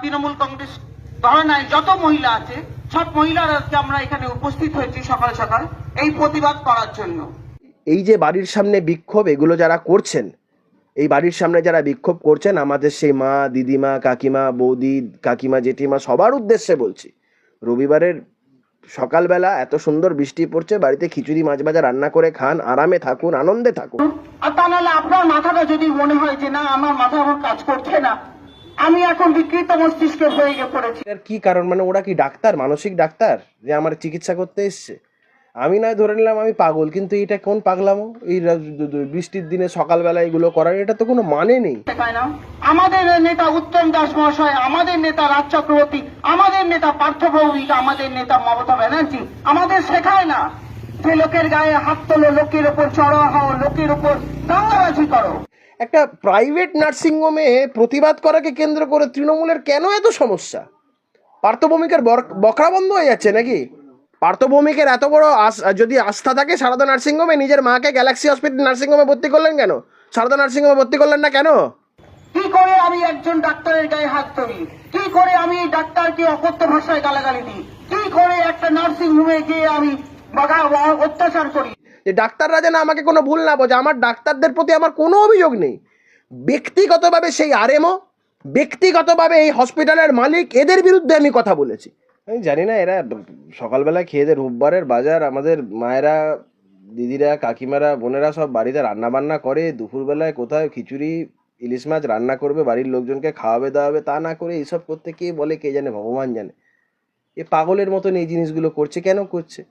তৃণমূল কংগ্রেস ধরনায় যত মহিলা আছে সব মহিলারা আজকে আমরা এখানে উপস্থিত হয়েছি সকাল সকাল এই প্রতিবাদ করার জন্য। এই যে বাড়ির সামনে বিক্ষোভ এগুলো যারা করছেন এই বাড়ির সামনে যারা বিক্ষোভ করছেন আমাদের সেই মা দিদিমা কাকিমা বৌদি কাকিমা জেঠিমা সবার উদ্দেশ্যে বলছি রবিবারের সকালবেলা এত সুন্দর বৃষ্টি পড়ছে বাড়িতে খিচুড়ি মাছ ভাজা রান্না করে খান আরামে থাকুন আনন্দে থাকুন। আর তা নাহলে আপনার মাথাটা যদি মনে হয় যে না আমার মাথা আমার কাজ করছে না আমি এখন বিকৃত মস্তিষ্কে হয়ে গিয়ে পড়েছি। এর কি কারণ? মানে ওরা কি ডাক্তার? মানসিক ডাক্তার? যে আমার চিকিৎসা করতে এসছে? আমি নয় ধরে নিলাম আমি পাগল কিন্তু এটা কোন পাগলামো? এই বৃষ্টির দিনে সকালবেলা এগুলো করার এটা তো কোনো মানে নেই। আমাদের নেতা উত্তম দাস মহাশয় আমাদের নেতা রাজ চক্রবর্তী আমাদের নেতা পার্থ ভৌমিক আমাদের নেতা মমতা ব্যানার্জি আমাদের শেখায় না যে লোকের গায়ে হাত তোলো লোকের ওপর চড়া হও লোকের ওপর দাঙ্গাবাজি করো। একটা প্রাইভেট নার্সিংহোমে প্রতিবাদ করাকে কেন্দ্র করে তৃণমূলের কেন এত সমস্যা? পার্থভূমিকের বকরা বন্ধ হয়ে যাচ্ছে নাকি? পার্থভূমিকের এত বড় যদি আস্থা থাকে, সারদা নার্সিংহোমে নিজের মাকে গ্যালাক্সি হসপিটাল নার্সিংহোমে ভর্তি করলেন কেন? সারদা নার্সিংহোমে ভর্তি করলেন না কেন? কি করে আমি একজন ডাক্তারের গায়ে হাত তুলি? কি করে আমি ডাক্তারকে অকথ্য ভাষায় গালাগালি দিই? কি করে একটা নার্সিং হোমে গিয়ে আমি অত্যাচার করি? যে ডাক্তাররা যেন আমাকে কোনো ভুল না বোঝে, আমার ডাক্তারদের প্রতি আমার কোনো অভিযোগ নেই। ব্যক্তিগতভাবে সেই আরএমও, ব্যক্তিগতভাবে এই হসপিটালের মালিক, এদের বিরুদ্ধে আমি কথা বলেছি। আমি জানি না, এরা সকালবেলা খেয়ে দিয়ে রোববারের বাজার, আমাদের মায়েরা, দিদিরা, কাকিমারা, বোনেরা সব বাড়িতে রান্না বান্না করে, দুপুরবেলায় কোথায় খিচুড়ি, ইলিশ মাছ রান্না করবে, বাড়ির লোকজনকে খাওয়াবে, দাওয়াবে, তা না করে এইসব করতে কে বলে, কে জানে, ভগবান জানে। এ পাগলের মতন এই জিনিসগুলো করছে, কেন করছে?